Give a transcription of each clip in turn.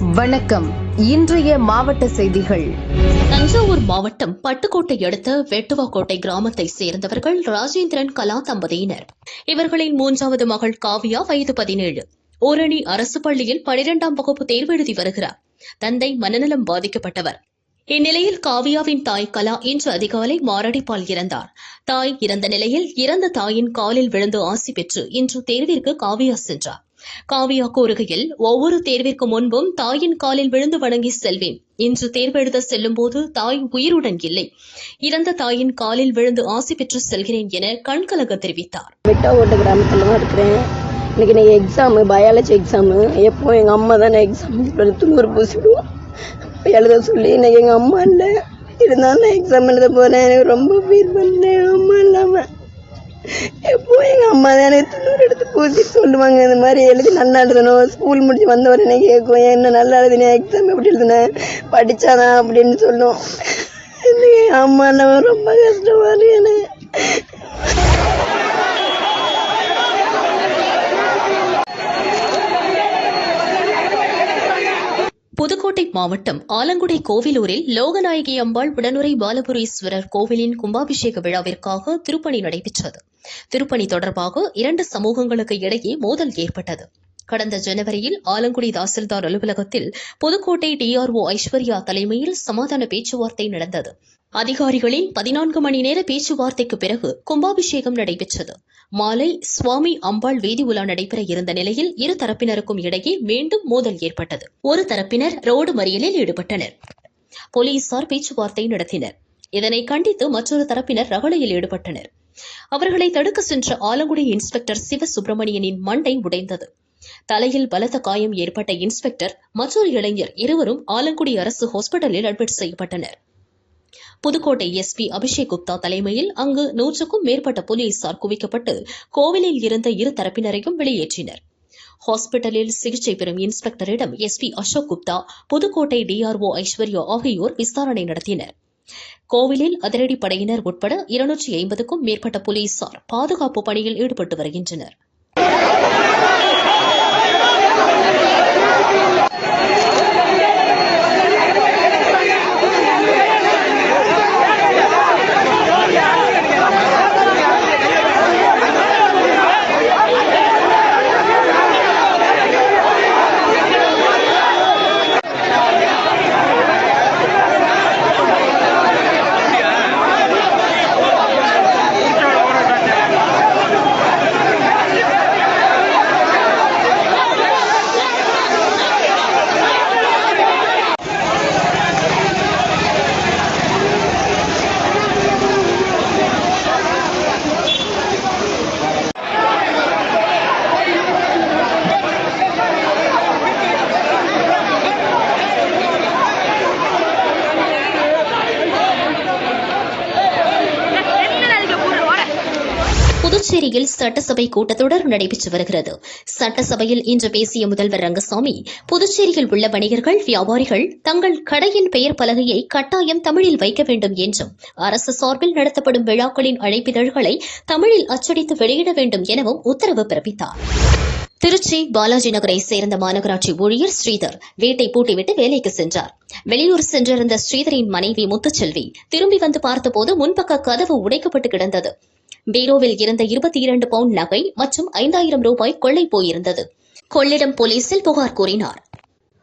வணக்கம். இன்றைய மாவட்ட செய்திகள். தஞ்சாவூர் மாவட்டம் பட்டுக்கோட்டை அடுத்த வெட்டுவாக்கோட்டை கிராமத்தை சேர்ந்தவர்கள் ராஜேந்திரன் கலா தம்பதியினர். இவர்களின் மூன்றாவது மகள் காவியா வயது பதினேழு. ஓரணி அரசு பள்ளியில் பனிரெண்டாம் வகுப்பு தேர்வு எழுதி வருகிறார். தந்தை மனநலம் பாதிக்கப்பட்டவர். இந்நிலையில் காவியாவின் தாய் கலா இன்று அதிகாலை மாரடைப்பால் இறந்தார். தாய் இறந்த நிலையில் இறந்த தாயின் காலில் விழுந்து ஆசி பெற்று இன்று தேர்விற்கு காவியா சென்றார். காவியா கூறுகையில் ஒவ்வொரு தேர்விற்கு முன்பும் தாயின் காலில் விழுந்து வணங்கி செல்வேன். இன்று தேர்வெழுத செல்லும் போது தாய் உயிருடன் இல்லை. இறந்த தாயின் காலில் விழுந்து ஆசி பெற்று செல்கிறேன் என கண்கலக தெரிவித்தார். வெட்டாவோட்ட கிராமத்தில் தான் இருக்கிறேன். இன்னைக்கு நான் எக்ஸாமு பயாலஜி எக்ஸாமு எப்போ எங்கள் அம்மா தான் எக்ஸாம் துணூறு பூசிடுவோம் எழுத சொல்லி இன்னைக்கு எங்கள் அம்மா இல்லை. இருந்தாலும் நான் எக்ஸாம் எழுத போகிறேன் எனக்கு ரொம்ப ஃபீல் பண்ணேன் அம்மா இல்லாமல் எப்போ எங்கள் அம்மா தான் எனக்கு துணூறு எடுத்து பூசி சொல்லுவாங்க இந்த மாதிரி எழுதி நல்லா எழுதணும். ஸ்கூல் முடிச்சு வந்த உடனே கேட்கும். என்ன நல்லா எழுதினேன் எக்ஸாம் எப்படி எழுதினேன் படித்தாதான் அப்படின்னு சொல்லும். அம்மா இல்லாமல் ரொம்ப கஷ்டமாக இருக்கு எனக்கு. புதுக்கோட்டை மாவட்டம் ஆலங்குடி கோவிலூரில் லோகநாயகி அம்பாள் உடனுரை பாலபுரீஸ்வரர் கோவிலின் கும்பாபிஷேக விழாவிற்காக திருப்பணி நடைபெற்றது. திருப்பணி தொடர்பாக இரண்டு சமூகங்களுக்கு இடையே மோதல் ஏற்பட்டது. கடந்த ஜனவரியில் ஆலங்குடி தாசில்தார் அலுவலகத்தில் புதுக்கோட்டை டிஆர்ஓ ஐஸ்வர்யா தலைமையில் சமாதான பேச்சுவார்த்தை நடந்தது. அதிகாரிகளின் பதினான்கு மணி நேர பேச்சுவார்த்தைக்கு பிறகு கும்பாபிஷேகம் நடைபெற்றது. மாலை சுவாமி அம்பாள் வீதி உலா நடைபெற இருந்த நிலையில் இரு தரப்பினருக்கும் இடையே மீண்டும் மோதல் ஏற்பட்டது. ஒரு தரப்பினர் ரோடு மறியலில் ஈடுபட்டனர். போலீசார் பேச்சுவார்த்தை நடத்தினர். இதனை கண்டித்து மற்றொரு தரப்பினர் ரகளையில் ஈடுபட்டனர். அவர்களை தடுக்க சென்ற ஆலங்குடி இன்ஸ்பெக்டர் சிவசுப்பிரமணியனின் மண்டை உடைந்தது. தலையில் பலத்த காயம் ஏற்பட்ட இன்ஸ்பெக்டர் மற்றொரு இளைஞர் இருவரும் ஆலங்குடி அரசு ஹாஸ்பிட்டலில் அட்மிட் செய்யப்பட்டனர். புதுக்கோட்டை எஸ்பி அபிஷேக் குப்தா தலைமையில் அங்கு நூற்றுக்கும் மேற்பட்ட போலீசார் குவிக்கப்பட்டு கோவிலில் இருந்த இரு தரப்பினரையும் வெளியேற்றினர். ஹாஸ்பிட்டலில் சிகிச்சை பெறும் இன்ஸ்பெக்டரிடம் எஸ்பி அசோக் குப்தா புதுக்கோட்டை டிஆர்ஓ ஐஸ்வர்யா ஆகியோர் விசாரணை நடத்தினர். கோவிலில் அதிரடிப்படையினர் உட்பட இருநூற்றி ஐம்பதுக்கும் மேற்பட்ட போலீசார் பாதுகாப்பு பணியில் ஈடுபட்டு வருகின்றனர். புதுச்சேரியில் சட்டசபை கூட்டத்தொடர் நடைபெற்று வருகிறது. சட்டசபையில் இன்று பேசிய முதல்வர் ரங்கசாமி புதுச்சேரியில் உள்ள வணிகர்கள் வியாபாரிகள் தங்கள் கடையின் பெயர் பலகையை கட்டாயம் தமிழில் வைக்க வேண்டும் என்றும் அரசு சார்பில் நடத்தப்படும் விழாக்களின் அழைப்பிதழ்களை தமிழில் அச்சடித்து வெளியிட வேண்டும் எனவும் உத்தரவு பிறப்பித்தார். திருச்சி பாலாஜி நகரை சேர்ந்த மாநகராட்சி ஊழியர் ஸ்ரீதர் வீட்டை பூட்டிவிட்டு வேலைக்கு சென்றார். வெளியூர் சென்றிருந்த ஸ்ரீதரின் மனைவி முத்துச்செல்வி திரும்பி வந்து பார்த்தபோது முன்பக்க கதவு உடைக்கப்பட்டு கிடந்தது. பீரோவில் இருந்த இருபத்தி இரண்டு பவுண்ட் நகை மற்றும் ஐந்தாயிரம் ரூபாய் கொள்ளை போயிருந்தது. கொள்ளிடம் போலீசில் புகார் கூறினார்.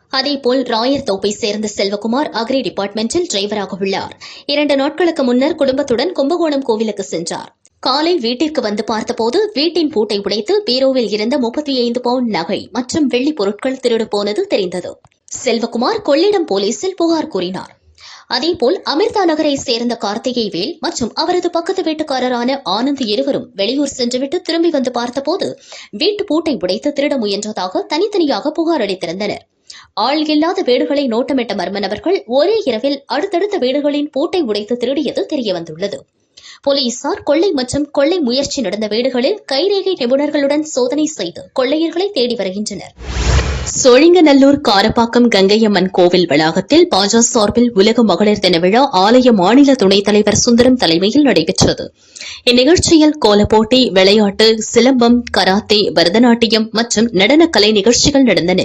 அதேபோல் ராயர் தோப்பை சேர்ந்த செல்வகுமார் அக்ரி டிபார்ட்மெண்டில் டிரைவராக உள்ளார். இரண்டு நாட்களுக்கு முன்னர் குடும்பத்துடன் கும்பகோணம் கோவிலுக்கு சென்றார். காலை வீட்டிற்கு வந்து பார்த்தபோது வீட்டின் பூட்டை உடைத்து பீரோவில் இருந்த முப்பத்தி ஐந்து பவுண்ட் நகை மற்றும் வெள்ளி பொருட்கள் திருடு போனது தெரிந்தது. செல்வகுமார் கொள்ளிடம் போலீசில் புகார் கூறினார். அதேபோல் அமிர்தா நகரை சேர்ந்த கார்த்திகை வேல் மற்றும் அவரது பக்கத்து வீட்டுக்காரரான ஆனந்த் இருவரும் வெளியூர் சென்றுவிட்டு திரும்பி வந்து பார்த்தபோது வீட்டு பூட்டை உடைத்து திருட முயன்றதாக தனித்தனியாக புகார் அளித்திருந்தனர். ஆள் இல்லாத வீடுகளை நோட்டமிட்ட மர்ம நபர்கள் ஒரே இரவில் அடுத்தடுத்த வீடுகளின் பூட்டை உடைத்து திருடியது தெரியவந்துள்ளது. போலீசார் கொள்ளை மற்றும் கொள்ளை முயற்சி நடந்த வீடுகளில் கைரேகை நிபுணர்களுடன் சோதனை செய்து கொள்ளையர்களை தேடி வருகின்றனர். சோழிங்கநல்லூர் காரப்பாக்கம் கங்கையம்மன் கோவில் வளாகத்தில் பாஜக சார்பில் உலக மகளிர் தின விழா ஆலய மாநில துணைத் தலைவர் சுந்தரம் தலைமையில் நடைபெற்றது. இந்நிகழ்ச்சியில் கோலப்போட்டி விளையாட்டு சிலம்பம் கராத்தே பரதநாட்டியம் மற்றும் நடனக் கலை நிகழ்ச்சிகள் நடந்தன.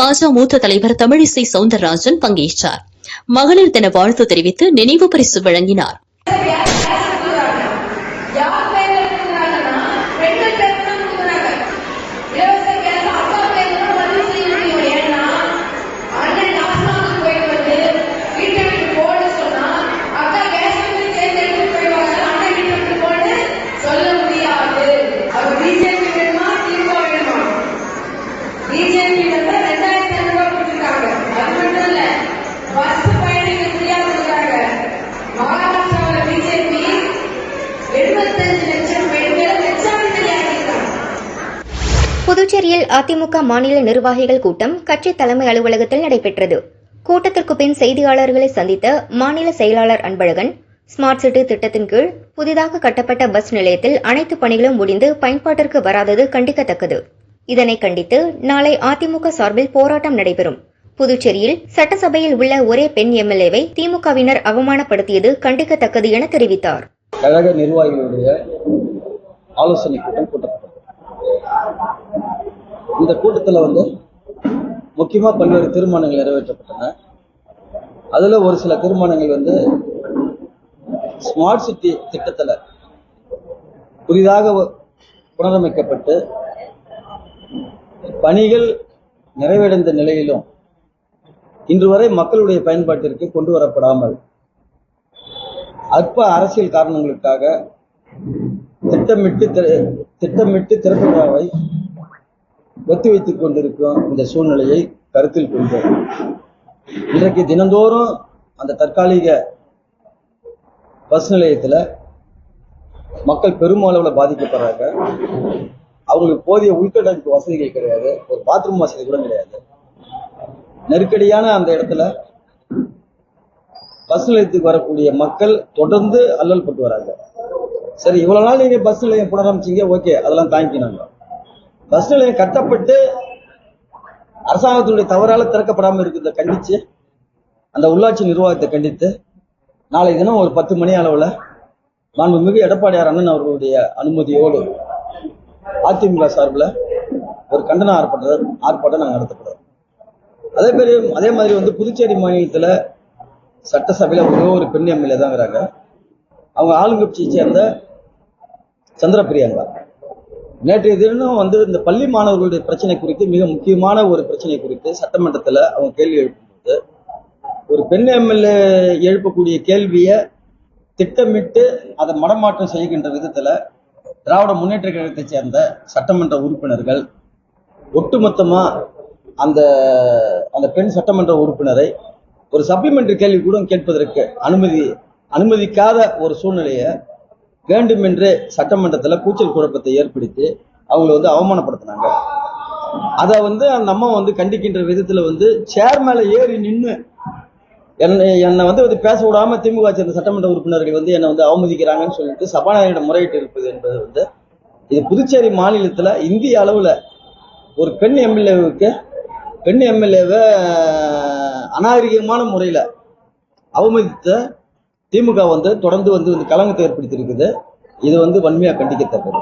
பாஜக மூத்த தலைவர் தமிழிசை சவுந்தரராஜன் பங்கேற்றார். மகளிர் தின வாழ்த்து தெரிவித்து நினைவு பரிசு வழங்கினார். புதுச்சேரியில் அதிமுக மாநில நிர்வாகிகள் கூட்டம் கட்சி தலைமை அலுவலகத்தில் நடைபெற்றது. கூட்டத்திற்கு பின் செய்தியாளர்களை சந்தித்த மாநில செயலாளர் அன்பழகன் ஸ்மார்ட் சிட்டி திட்டத்தின் கீழ் புதிதாக கட்டப்பட்ட பஸ் நிலையத்தில் அனைத்து பணிகளும் முடிந்து பயன்பாட்டிற்கு வராதது கண்டிக்கத்தக்கது. இதனை கண்டித்து நாளை அதிமுக சார்பில் போராட்டம் நடைபெறும். புதுச்சேரியில் சட்டசபையில் உள்ள ஒரே பெண் எம்எல்ஏவை திமுகவினர் அவமானப்படுத்தியது கண்டிக்கத்தக்கது என தெரிவித்தார். கழக நிர்வாகிகளுடைய ஆலோசனை கூட்டம் கூட்டப்பட்டது. இந்த கூட்டத்தில் வந்து முக்கியமாக பல்வேறு தீர்மானங்கள் நிறைவேற்றப்பட்டன. அதில் ஒரு சில தீர்மானங்கள் வந்து ஸ்மார்ட் சிட்டி திட்டத்தில் புதிதாக புனரமைக்கப்பட்டு பணிகள் நிறைவடைந்த நிலையிலும் இன்று வரை மக்களுடைய பயன்பாட்டிற்கு கொண்டு வரப்படாமல் அற்ப அரசியல் காரணங்களுக்காக திட்டமிட்டு திற- திட்டமிட்டு திறப்பு விழாவை ஒத்திவைத்துக் கொண்டிருக்கும் இந்த சூழ்நிலையை கருத்தில் கொண்டோம் இன்றைக்கு தினந்தோறும் அந்த தற்காலிக பஸ் நிலையத்துல மக்கள் பெருமளவில் பாதிக்கப்படுறாங்க. அவங்களுக்கு போதிய உள்கட்டமைப்பு வசதிகள் கிடையாது. ஒரு பாத்ரூம் வசதி கூட கிடையாது. நெருக்கடியான அந்த இடத்துல பஸ் நிலையத்துக்கு வரக்கூடிய மக்கள் தொடர்ந்து அல்லல் பட்டு வராங்க. சரி இவ்வளவு நாள் நீங்க பஸ் நிலையம் புனரமைச்சீங்க ஓகே அதெல்லாம் தாங்கிக்கினாங்க பஸ் நிலையம் கட்டப்பட்டு அரசாங்கத்தினுடைய தவறால திறக்கப்படாமல் இருக்கிறத கண்டிச்சு அந்த உள்ளாட்சி நிர்வாகத்தை கண்டித்து நாளை தினம் ஒரு பத்து மணி அளவுல மாண்புமிகு எடப்பாடியார் அண்ணன் அவர்களுடைய அனுமதியோடு அதிமுக சார்பில் ஒரு கண்டன ஆர்ப்பாட்டம் ஆர்ப்பாட்டம் நாங்கள் நடத்தப்படுறோம். அதே மாதிரி அதே மாதிரி வந்து புதுச்சேரி மாநிலத்துல சட்டசபையில் ஒரே ஒரு பெண் எம்எல்ஏ தான் இருக்கிறாங்க. அவங்க ஆளுங்கட்சியை சேர்ந்த சந்திர பிரியங்கா நேற்றைய தினம் வந்து இந்த பள்ளி மாணவர்களுடைய பிரச்சனை குறித்து மிக முக்கியமான ஒரு பிரச்சனை குறித்து சட்டமன்றத்துல அவங்க கேள்வி எழுப்பும்போது ஒரு பெண் எம்எல்ஏ எழுப்பக்கூடிய கேள்வியை திட்டமிட்டு அதை மடமாற்றம் செய்கின்ற விதத்துல திராவிட முன்னேற்ற கழகத்தை சேர்ந்த சட்டமன்ற உறுப்பினர்கள் ஒட்டுமொத்தமா அந்த அந்த பெண் சட்டமன்ற உறுப்பினரை ஒரு சப்ளிமெண்ட்ரி கேள்வி கூட கேட்பதற்கு அனுமதி அனுமதிக்காத ஒரு சூழ்நிலையை வேண்டுமென்றே சட்டமன்றத்தில் கூச்சல் குழப்பத்தை ஏற்படுத்தி அவங்களை வந்து அவமானப்படுத்தினாங்க. அதை வந்து அந்த அம்மா வந்து கண்டிக்கின்ற விதத்தில் வந்து சேர் மேலே ஏறி நின்று என்னை என்னை வந்து வந்து பேச விடாம திமுக சேர்ந்த சட்டமன்ற உறுப்பினர்கள் வந்து என்னை வந்து அவமதிக்கிறாங்கன்னு சொல்லிட்டு சபாநாயகரிடம் முறையிட்டு இருப்பது என்பது வந்து இது புதுச்சேரி மாநிலத்தில் இந்திய அளவில் ஒரு பெண் எம்எல்ஏவுக்கு பெண் எம்எல்ஏவை அநாகரிகமான முறையில் அவமதித்த திமுக வந்து தொடர்ந்து வந்து வந்து கலங்கத்தை ஏற்படுத்தியிருக்குது. இது வந்து வன்மையாக கண்டிக்கத்தக்கது.